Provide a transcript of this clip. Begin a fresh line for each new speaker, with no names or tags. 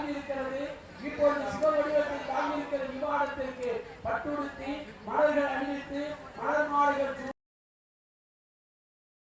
தாங்கியிருக்கிறது. இப்பொழுது சிவ வடிவத்தை தாங்கியிருக்கிற விவாதத்திற்கு பட்டுறுத்தி மன